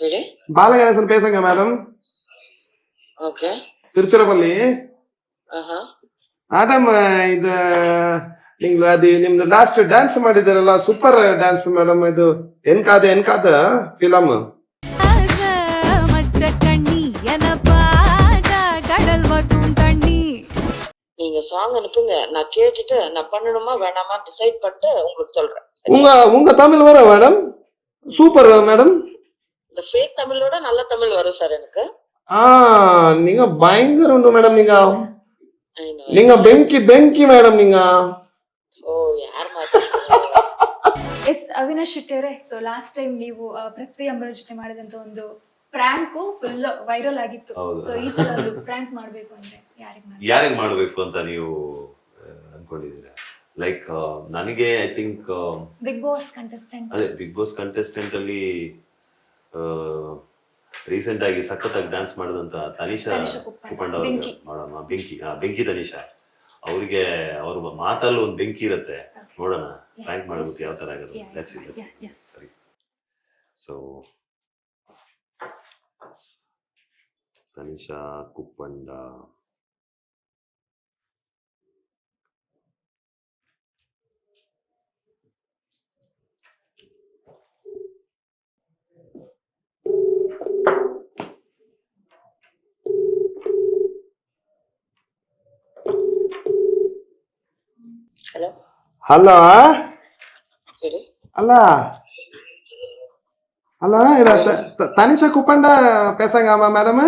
ಹೇಳಿ ಬಾಲಗಣೇಶನ್ ಪೇಸಂಗ madam okay Tiruchirappalli ಆಹಾ ಮೇಡಮ್ ಇದು ನಿಮ್ದು ಅದು ನಿಮ್ದು ಲಾಸ್ಟ್ ಡ್ಯಾನ್ಸ್ ಮಾಡಿದಾರಲ್ಲ ಸೂಪರ್ ಡ್ಯಾನ್ಸ್ ಮೇಡಮ್ ಇದು ಎನ್ಕಾದ ಎನ್ಕಾದ ಫಿಲಮ್ ஆச மச்ச கண்ணி என பாத கடல் வக்கும் தண்ணி நீங்க சாங் அனுப்புங்க நான் கேட்டுட்டு நான் பண்ணணுமா வேணாமா டிசைட் பண்ணிட்டு உங்களுக்கு சொல்றேன் உங்க உங்க தமிழ் வர மேடம் சூப்பர் மேடம் இந்த ஃபேக் தமிழோட நல்ல தமிழ் வரும் சார் எனக்கு. ஆ நீங்க பயங்கர உண்டு மேடம் நீங்க. நீங்க பெங்கி பெங்கி மேடம் நீங்க. ஓ யார் ಎಸ್ ಅವಿನಾಶ್ ಶೆಟ್ಟಿಯವರೇ ಸೊ ಲಾಸ್ಟ್ ಟೈಮ್ ನೀವು ಪೃಥ್ವಿ ಅಂಬರ ಜೊತೆ ಮಾಡಿದಂತ ಒಂದು ಪ್ರ್ಯಾಂಕು ಫುಲ್ ವೈರಲ್ ಆಗಿತ್ತು. ಸೋ ಸೊ ಈ ಸಲ ಒಂದು ಪ್ರ್ಯಾಂಕ್ ಮಾಡ್ಬೇಕು ಅಂದ್ರೆ ಯಾರಿಗೆ ಮಾಡ್ಬೇಕು? ಯಾರಿಗೆ ಮಾಡಬೇಕು ಅಂತ ನೀವು ಅನ್ಕೊಂಡಿದ್ದೀರಾ? ಲೈಕ್ ನನಗೆ I think big boss contestant ಅದೇ ಬಿಗ್ ಬಾಸ್ ಕಂಟೆಸ್ಟೆಂಟ್ ಅಲ್ಲಿ ರೀಸೆಂಟ್ ಆಗಿ ಸಖತ್ತಾಗಿ ಡ್ಯಾನ್ಸ್ ಮಾಡಿದಂತ ತನಿಷಾ ಕುಪಂಡ ಅವ್ರಿಗೆ ಬೆಂಕಿ. ಮಾಡೋಣ ಬೆಂಕಿ. ಆ, ಬೆಂಕಿ ತನಿಷಾ. ಅವ್ರಿಗೆ ಅವ್ರ ಮಾತಲ್ಲಿ ಒಂದು ಬೆಂಕಿ ಇರುತ್ತೆ. ನೋಡೋಣ. ಥ್ಯಾಂಕ್ ಮಾಡ್ಬೇಕು ಯಾವ ತರ ಆಗುತ್ತೆ. Let's let's. ಸರಿ ಸೊ ತನಿಷಾ ಕುಪ್ಪಂಡ ಹಲೋ ಹೇಳಿ ಅಲ್ಲ ಅಲ್ಲ ಇಲ್ಲ ತ- ತ- ತನಿಷಾ ಕುಪ್ಪಂಡ ಪೇಸಂಗ ಮೇಡಮ್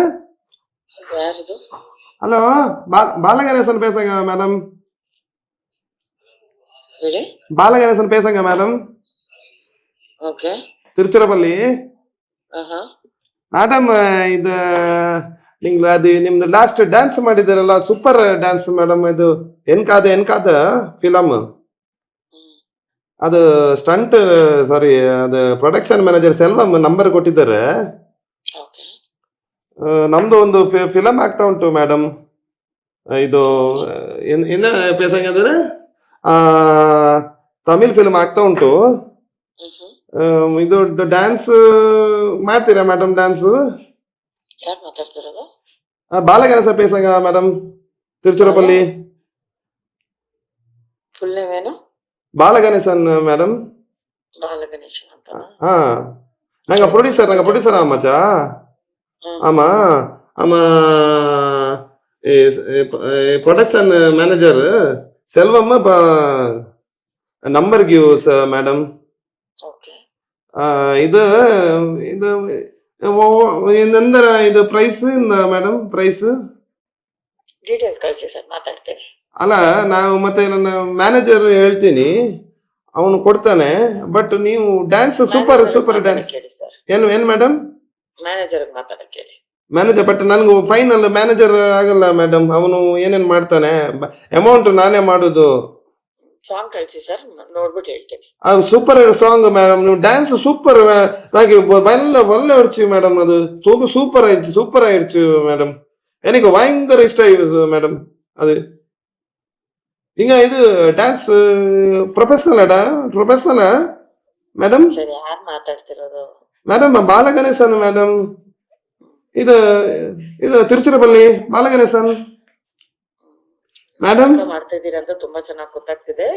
ಯಾರಿದು ಹಲೋ ಬಾಲಗಣೇಶನ್ ಪೇಸಂಗ ಮೇಡಮ್ ಹೇಳಿ ಬಾಲಗಣೇಶನ್ ಪೇಸಂಗ ಮೇಡಮ್ ಓಕೆ ತಿರುಚಿರಪಲ್ಲಿ ಆಹಾ ಮೇಡಮ್ ಇದು ನಿಮ್ದು ಅದು ನಿಮ್ದು ಲಾಸ್ಟ್ ಡ್ಯಾನ್ಸ್ ಮಾಡಿದಾರಲ್ಲ ಸೂಪರ್ ಡ್ಯಾನ್ಸ್ ಮೇಡಮ್ ಇದು ಎನ್ಕಾದ ಎನ್ಕಾದ ಫಿಲಮ್ ಹ್ಮ್ ಅದು ಸ್ಟಂಟ್ ಸಾರಿ ಅದು ಪ್ರೊಡಕ್ಷನ್ ಮ್ಯಾನೇಜರ್ ಸೆಲ್ವಮ್ ನಂಬರ್ ಕೊಟ್ಟಿದ್ದಾರೆ. ನಮ್ದು ಒಂದು ಫಿಲಮ್ ಆಗ್ತಾ ಉಂಟು ಮೇಡಮ್ ಇದು ಏನು ಏನ ಪೇಸಂಗ್ ಅಂದ್ರೆ? ತಮಿಳ್ ಫಿಲ್ಮ್ ಆಗ್ತಾ ಉಂಟು. ಇದು ಡ್ಯಾನ್ಸ್ ಮಾಡ್ತೀರಾ ಮೇಡಮ್ ಡ್ಯಾನ್ಸು ಬಾಲಗನಸ ಪೇಸಂಗ ಮೇಡಮ್ ತಿರುಚಿರಪಲ್ಲಿ. ಫುಲ್ ನೇಮ್ ಏನು? ಬಾಲಗಣೇಶನ್ ಮೇಡಮ್ ಬಾಲಗಣೇಶನ್ ಅಂತ ಹಾ நாங்க ப்ரொடியூசர் நாங்க ப்ரொடியூசர் ஆமாச்சா ஆமா ஆமா production manager Selvamma number gives madam okay ಇದು ಇದು ಎಂದರ ಇದು ಪ್ರೈಸ್ ಮೇಡಮ್ ಪ್ರೈಸ್ ಡೀಟೇಲ್ಸ್ ಕಳಿಸಿ ಸರ್ ಮಾತಾಡ್ತೇನೆ ಅಲ್ಲ ನಾವು ಮತ್ತೆ ನನ್ನ ಮ್ಯಾನೇಜರ್ ಹೇಳ್ತೀನಿ ಅವನು ಕೊಡ್ತಾನೆ ಬಟ್ ನೀವು ಡ್ಯಾನ್ಸ್ ಸೂಪರ್ ಸೂಪರ್ ಡ್ಯಾನ್ಸ್ ಏನು ಏನು ಮೇಡಮ್ ಮ್ಯಾನೇಜರ್ ಮ್ಯಾನೇಜರ್ ಬಟ್ ನನಗೆ ಫೈನಲ್ ಮ್ಯಾನೇಜರ್ ಆಗಲ್ಲ ಮೇಡಮ್ ಅವನು ಏನೇನ್ ಮಾಡ್ತಾನೆ ಅಮೌಂಟ್ ನಾನೇ ಮಾಡುದು ಸಾಂಗ್ ಕಳಿಸಿ ಸರ್ ನೋಡ್ಬಿಟ್ಟು ಹೇಳ್ತೀನಿ ಸೂಪರ್ ಸಾಂಗ್ ಮೇಡಮ್ ನೀವು ಡ್ಯಾನ್ಸ್ ಸೂಪರ್ ನನಗೆ ಬಲ್ಲ ಒಳ್ಳೆ ಹೊಡ್ಚಿ ಮೇಡಮ್ ಅದು ತೂಗು ಸೂಪರ್ ಆಯ್ತು ಸೂಪರ್ ಆಯ್ತು ಮೇಡಮ್ ಎನಿಗೆ ಭಯಂಕರ ಇಷ್ಟ ಆಯ್ತು ಮೇಡಮ್ ಅದೇ ಈಗ ಇದು ಡ್ಯಾನ್ಸ್ ಪ್ರೊಫೆಷನಲ್ ಅಡ ಪ್ರೊಫೆಷನಲ್ ಮೇಡಮ್ ಸರಿ ಯಾರು ಮಾತಾಡ್ತಿರೋದು? ಮೇಡಮ್ ಬಾಲಗಣೇಶನ್ ಮೇಡಮ್ ಇದು ಇದು ತಿರುಚಿರಪಲ್ಲಿ ಬಾಲಗಣೇಶನ್. ಮೇಡಮ್ ಮಾಡ್ತಾ ಇದ್ದೀರಾ ಅಂತ ತುಂಬಾ ಚೆನ್ನಾಗಿ ಗೊತ್ತಾಗ್ತಿದೆ.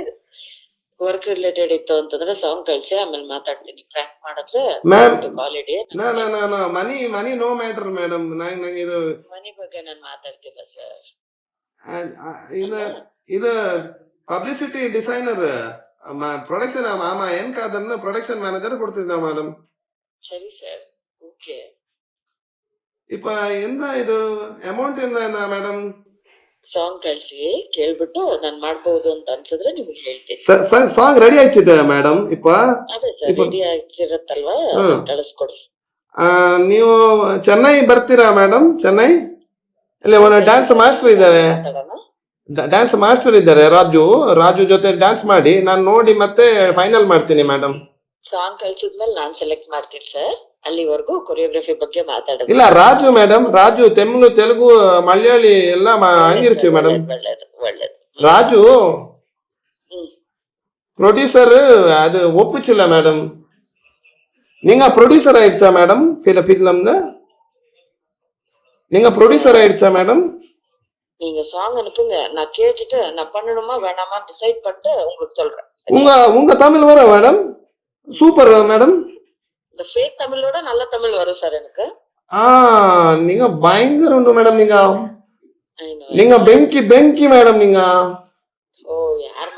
ವರ್ಕ್ ರಿಲೇಟೆಡ್ ಇತ್ತು ಅಂತಂದ್ರೆ ಸಾಂಗ್ ಕಳ್ಸಿ ಆಮೇಲೆ ಮಾತಾಡ್ತೀನಿ. ಪ್ರ್ಯಾಂಕ್ ಮಾಡಿದ್ರೆ ಇಡಿ. ನಾ ನಾ ನಾ ನಾ money money no matter madam ನಂಗೆ ಇದು ಮನಿ ಬಗ್ಗೆ ನಾನು ಮಾತಾಡ್ತಿಲ್ಲ ಸರ್ ಇದು ಪಬ್ಲಿಸಿಟಿ ಡಿಸೈನರ್ ಪ್ರೊಡಕ್ಷನ್ ಮಾಮ ಏನ್ ಕಾದನ್ನ ಪ್ರೊಡಕ್ಷನ್ ಮ್ಯಾನೇಜರ್ ಕೊಡ್ತಿದ್ದ ಮೇಡಮ್ ಸರಿ ಸರ್. ಓಕೆ. ಇಪ್ಪ ಎಂದ ಇದು ಅಮೌಂಟ್ ಎಂದ ಮೇಡಮ್ ಸಾಂಗ್ ಕಳ್ಸಿ ಕೇಳ್ಬಿಟ್ಟು ನಾನ್ ಮಾಡ್ಬೋದು ಅಂತ ಅನ್ಸಿದ್ರೆ ನಿಮ್ಗೆ ಹೇಳ್ತೀನಿ. ಸಾಂಗ್ ರೆಡಿ ಆಯ್ತಿದೆ ಮೇಡಮ್ ಇಪ್ಪ. ಅದೇ ಸರ್ ರೆಡಿ ಆಗಿರತ್ತಲ್ವಾ? ಕಳಿಸ್ಕೊಡಿ. ನೀವು ಚೆನ್ನೈ ಬರ್ತೀರಾ ಮೇಡಮ್ ಚೆನ್ನೈ? ಇಲ್ಲಿ ಒಂದು ಡ್ಯಾನ್ಸ್ ಮಾಸ್ಟರ್ ಇದ್ದಾರೆ. ಡ್ಯಾನ್ಸ್ ಮಾಸ್ಟರ್ ಇದ್ದಾರೆ ರಾಜು. ರಾಜು ಜೊತೆ ಡ್ಯಾನ್ಸ್ ಮಾಡಿ. ನಾನು ನೋಡಿ ಮತ್ತೆ ಫೈನಲ್ ಮಾಡ್ತೀನಿ ಮೇಡಮ್ ಸಾಂಗ್ ಕಳ್ಸಿದ್ಮೇಲೆ ನಾನ್ ಸೆಲೆಕ್ಟ್ ಮಾಡ್ತೀನಿ ಸರ್ ಅಲ್ಲಿವರೆಗೂ ಕೊರಿಯೋಗ್ರಫಿ ಬಗ್ಗೆ ಮಾತಾಡೋದು. ಇಲ್ಲ ರಾಜು ಮೇಡಮ್ ರಾಜು ತಮಿಳು ತೆಲುಗು ಮಲಯಾಳಿ ಎಲ್ಲ ಹಂಗಿರ್ತೀವಿ ಮೇಡಮ್ ಒಳ್ಳೇದು ಒಳ್ಳೇದು ರಾಜು. ಪ್ರೊಡ್ಯೂಸರ್ ಅದು ಒಪ್ಪಿಸಿಲ್ಲ ಮೇಡಮ್ ನಿಂಗ ಪ್ರೊಡ್ಯೂಸರ್ ಆಯ್ತಾ ಮೇಡಮ್ ಫಿಲಂ ಫಿಲಮ್ನ நீங்க ப்ரொடியூசர் ஆயிடுச்சா மேடம் நீங்க சாங் அனுப்புங்க. நான் கேட்டுட்டு நான் பண்ணணுமா வேணாமா டிசைட் பண்ணிட்டு உங்களுக்கு சொல்றேன். உங்க உங்க தமிழ் வரும் மேடம் சூப்பர் மேடம் இந்த ஃபேக் தமிழோட நல்ல தமிழ் வரும் சார் எனக்கு. ஆ நீங்க உண்டு மேடம் நீங்க. நீங்க பெங்கி பெங்கி மேடம் நீங்க. ஓ யார்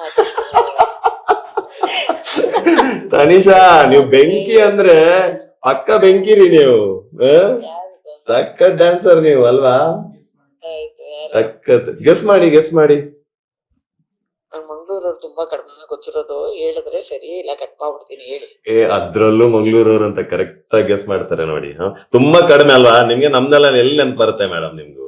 ತನಿಷಾ ನೀವು ಬೆಂಕಿ ಅಂದ್ರೆ ಪಕ್ಕ ಬೆಂಕಿರಿ ನೀವು ಸಖತ್ ಡ್ಯಾನ್ಸರ್ ನೀವು ಅಲ್ವಾ? ಸಖತ್. ಗೆಸ್ ಮಾಡಿ ಗೆಸ್ ಮಾಡಿ. ಮಂಗಳೂರವ್ರು ತುಂಬಾ ಕಡಿಮೆ ಗೊತ್ತಿರೋದು. ಹೇಳಿದ್ರೆ ಸರಿ ಇಲ್ಲ ಕಟ್ ಮಾಡ್ಬಿಡ್ತೀನಿ ಹೇಳಿ. ಏ ಅದ್ರಲ್ಲೂ ಮಂಗ್ಳೂರವ್ರು ಅಂತ ಕರೆಕ್ಟ್ ಆಗಿ ಗೆಸ್ ಮಾಡ್ತಾರೆ ನೋಡಿ ಹ? ತುಂಬಾ ಕಡಿಮೆ ಅಲ್ವಾ? ನಿಮ್ಗೆ ನಮ್ದೆಲ್ಲ ಎಲ್ಲಿ ನೆನ್ಪು ಬರುತ್ತೆ ಮೇಡಮ್ ನಿಮ್ಗೂ?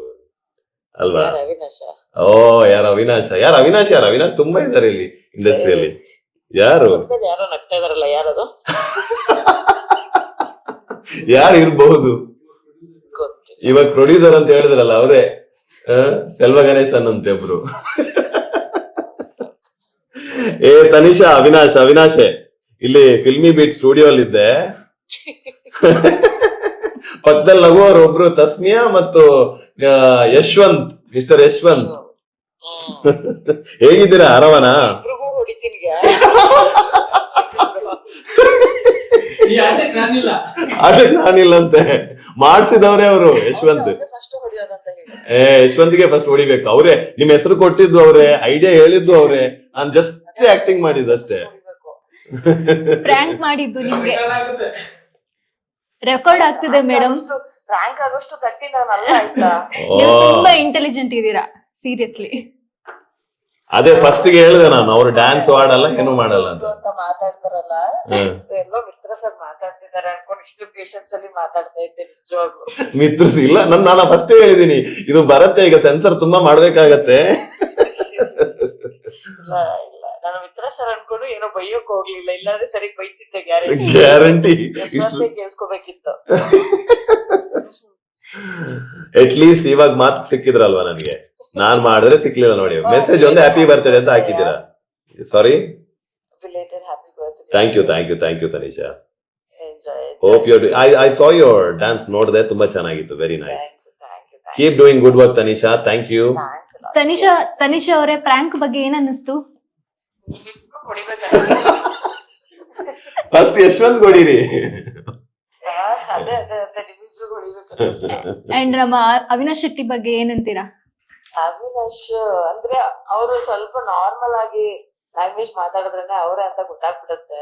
ಅಲ್ವಾ? ಯಾರು ಅವಿನಾಶ? ಓ ಯಾರ ಅವಿನಾಶ? ಯಾರ ಅವಿನಾಶ್? ಯಾರ ಅವಿನಾಶ್ ತುಂಬಾ ಇದಾರೆ ಇಲ್ಲಿ ಇಂಡಸ್ಟ್ರಿಯಲ್ಲಿ ಯಾರು? ಪಕ್ಕದಲ್ಲಿ ಯಾರೋ ನಗ್ತಾ ಇದಾರಲ್ಲ ಯಾರದು? ಯಾರು ಇರ್ಬಹುದು? ಇವಾಗ ಪ್ರೊಡ್ಯೂಸರ್ ಅಂತ ಹೇಳಿದ್ರಲ್ಲ ಅವರೇ ಸೆಲ್ವ ಗಣೇಶನ್ ಅಂತ ಒಬ್ರು ಏ ತನಿಷಾ ಅವಿನಾಶ್ ಅವಿನಾಶೆ ಇಲ್ಲಿ ಫಿಲ್ಮಿ ಬೀಟ್ ಸ್ಟುಡಿಯೋ ಅಲ್ಲಿ ಇದ್ದೆ ಪಕ್ಕದಲ್ಲಿ ನಗುವವರು ಒಬ್ರು ತಸ್ಮಿಯಾ ಮತ್ತು ಯಶ್ವಂತ್ ಮಿಸ್ಟರ್ ಯಶ್ವಂತ್. ಹೇಗಿದ್ದೀರಾ ಆರಾಮನ ಹೊಡಿತೀನಿ ನಾನಿಲ್ಲ. ಅಂತೆ ನಾನಿಲ್ಲಂತೆ. ಮಾಡ್ಸಿದವ್ರೆ ಅವರು ಯಶವಂತ್. ಫಸ್ಟ್ ಹೊಡಿಯೋದಂತ ಹೇಳಿ. ಏ ಯಶವಂತ್ಗೆ ಫಸ್ಟ್ ಹೊಡಿಬೇಕು. ಅವ್ರೆ ನಿಮ್ ಹೆಸರು ಕೊಟ್ಟಿದ್ದು ಅವ್ರೆ ಐಡಿಯಾ ಹೇಳಿದ್ದು ಅವ್ರೆ. ನಾನ್ ಜಸ್ಟ್ ಆಕ್ಟಿಂಗ್ ಮಾಡಿದ್ದು ಅಷ್ಟೇ. ಪ್ರ್ಯಾಂಕ್ ಮಾಡಿದ್ದು ನಿಮ್ಗೆ. ರೆಕಾರ್ಡ್ ಆಗ್ತಿದೆ ಮೇಡಮ್ ರ್ಯಾಂಕ್ ಆಗೋಷ್ಟು ತಟ್ಟಿ ನಾನು ಅಲ್ಲ ಆಯ್ತಾ? ನೀವು ತುಂಬಾ ಇಂಟೆಲಿಜೆಂಟ್ ಇದ್ದೀರಾ ಸೀರಿಯಸ್ಲಿ ಅದೇ ಫಸ್ಟ್ಗೆ ಹೇಳಿದೆ ನಾನು ಅವ್ರು ಡ್ಯಾನ್ಸ್ ಮಾಡಲ್ಲ ಏನು ಮಾಡಲ್ಲ ಅಂತ. ಅಂತ ಮಾತಾಡ್ತಾರಲ್ಲ ಹ್ಮ್. ಎಲ್ಲೋ ಮಿತ್ರ ಸರ್ ಮಾತಾಡ್ತಿದ್ದಾರೆ ಅನ್ಕೊಂಡು ಇಷ್ಟು ಪೇಷನ್ಸ್ ಅಲ್ಲಿ ಮಾತಾಡ್ತಾ ಇದ್ದೆ ನಿಜವಾಗ್ಲು. ಮಿತ್ರಸ್ ಇಲ್ಲ ನನ್ ನಾನು ಫಸ್ಟ್ ಹೇಳಿದೀನಿ ಇದು ಬರತ್ತೆ ಈಗ ಸೆನ್ಸರ್ ತುಂಬಾ ಮಾಡ್ಬೇಕಾಗತ್ತೆ. ಇಲ್ಲ ಇಲ್ಲ. ನಾನು ಮಿತ್ರ ಸರ್ ಅನ್ಕೊಂಡು ಏನೋ ಬೈಯೋಕ್ ಹೋಗ್ಲಿಲ್ಲ ಇಲ್ಲಾಂದ್ರೆ ಸರಿ ಬೈತಿದ್ದೆ ಗ್ಯಾರಂಟಿ ಗ್ಯಾರಂಟಿ ಯಶವಂತೆ ಕೇಳಿಸ್ಕೋಬೇಕಿತ್ತು. ಅಟ್ ಲೀಸ್ಟ್ ಇವಾಗ ಮಾತು ಸಿಕ್ಕಿದ್ರಲ್ವಾ ನನಗೆ? ನಾನ್ ಮಾಡಿದ್ರೆ ಸಿಕ್ಲಿಲ್ಲ ನೋಡಿ. ಮೆಸೇಜ್ ಒಂದು ಹ್ಯಾಪಿ ಬರ್ತ್ಡೇ ಅಂತ ಹಾಕಿದ್ದೀರಾ? Sorry thank you thank you thank you Tanisha hope you I I saw your dance ನೋಡಿದೆ ತುಂಬಾ ಚೆನ್ನಾಗಿತ್ತು very nice thank you keep doing good work Tanisha thank you Tanisha Tanisha Tanisha ಅವರೇ prank ಬಗ್ಗೆ ಏನ್ ಅನ್ನಿಸ್ತು? First Yashwant ಕೊಡಿರಿ. And ನಮ್ಮ ಅವಿನಾಶ್ ಶೆಟ್ಟಿ ಬಗ್ಗೆ ಏನಂತೀರಾ ಅವಿನಾಶ್ ಅಂದ್ರೆ ಅವರು ಸ್ವಲ್ಪ ನಾರ್ಮಲ್ ಆಗಿ ಲ್ಯಾಂಗ್ವೇಜ್ ಮಾತಾಡಿದ್ರೇನೆ ಅವರೇ ಅಂತ ಗೊತ್ತಾಗ್ಬಿಡುತ್ತೆ.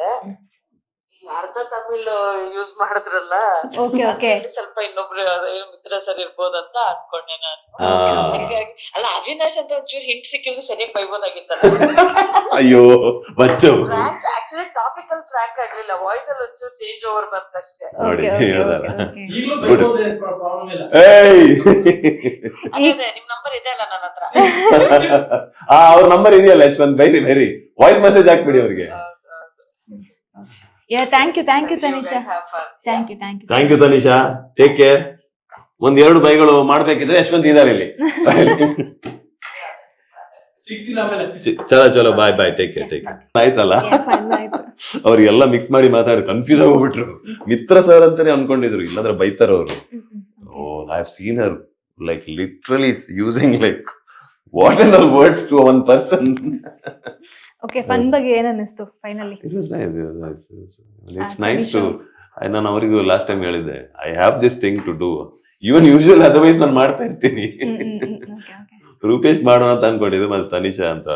ಅರ್ಧ ತಮಿಳ್ ಯೂಸ್ ಮಾಡಿದ್ರಲ್ಲ ಓಕೆ ಓಕೆ ಸ್ವಲ್ಪ ಇನ್ನೊಬ್ರು ಮಿತ್ರ ಸರ್ ಇರ್ಬೋದಂತ ಅನ್ಕೊಂಡೆ ನಾನು. ಹಾಗಾಗಿ ಅಲ್ಲ ಅವಿನಾಶ್ ಅಂತ ಒಂಚೂರು ಹಿಂಟ್ ಸಿಕ್ಕಿದ್ರೆ ಸರಿಯಾಗಿ ಬೈಬೋದಾಗಿತ್ತಲ್ಲ. ಅಯ್ಯೋ ಬಚ್ಚು. ಆಕ್ಚುಲಿ ಟಾಪಿಕಲ್ ಟ್ರ್ಯಾಕ್ ಆಗ್ಲಿಲ್ಲ ವಾಯ್ಸ್ ಅಲ್ಲಿ ಒಂಚೂರು ಚೇಂಜ್ ಓವರ್ ಬಂತಷ್ಟೇ. ನಿಮ್ ನಂಬರ್ ಇದೆ ಅಲ್ಲ ನನ್ನ ಹತ್ರ. ಆ ಅವ್ರ ನಂಬರ್ ಇದೆಯಲ್ಲ ಯಶವಂತ್? ಬೈರಿ ಬೈರಿ. ವಾಯ್ಸ್ ಮೆಸೇಜ್ ಹಾಕ್ಬಿಡಿ ಅವ್ರಿಗೆ. Yeah thank you thank you Tanisha. Thank you thank you thank you Tanisha take care ಒಂದ್ ಎರಡು ಬೈಗಳು ಮಾಡ್ಬೇಕಿದ್ರೆ ಯಶವಂತ್ ಇದಾರೆ ಇಲ್ಲಿ. ಚಲೋ ಚಲೋ bye bye take care take care ಆಯ್ತಲ್ಲ? ಆಯ್ತು. ಅವ್ರಿಗೆಲ್ಲ ಮಿಕ್ಸ್ ಮಾಡಿ ಮಾತಾಡಿ ಕನ್ಫ್ಯೂಸ್ ಆಗ್ಬಿಟ್ರು. ಮಿತ್ರ ಸರ್ ಅಂತಾನೆ ಅನ್ಕೊಂಡಿದ್ರು ಇಲ್ಲಾಂದ್ರೆ ಬೈತಾರ ಅವರು ಓ I have seen her like literally using like what are all words to one person okay fun ಬಗ್ಗೆ ಏನ್ ಅನ್ನಿಸ್ತು finally it was nice it's nice too. ನಾನು ಅವರಿಗೂ ಲಾಸ್ಟ್ ಟೈಮ್ ಹೇಳಿದ್ದೆ I have this thing to do even usual otherwise ನಾನು ಮಾಡ್ತಾ ಇರ್ತೀನಿ. ರೂಪೇಶ್ ಮಾಡೋಣ ಅಂತ ಅನ್ಕೊಂಡಿದ್ದೆ ಮತ್ತೆ ತನಿಷಾ ಅಂತ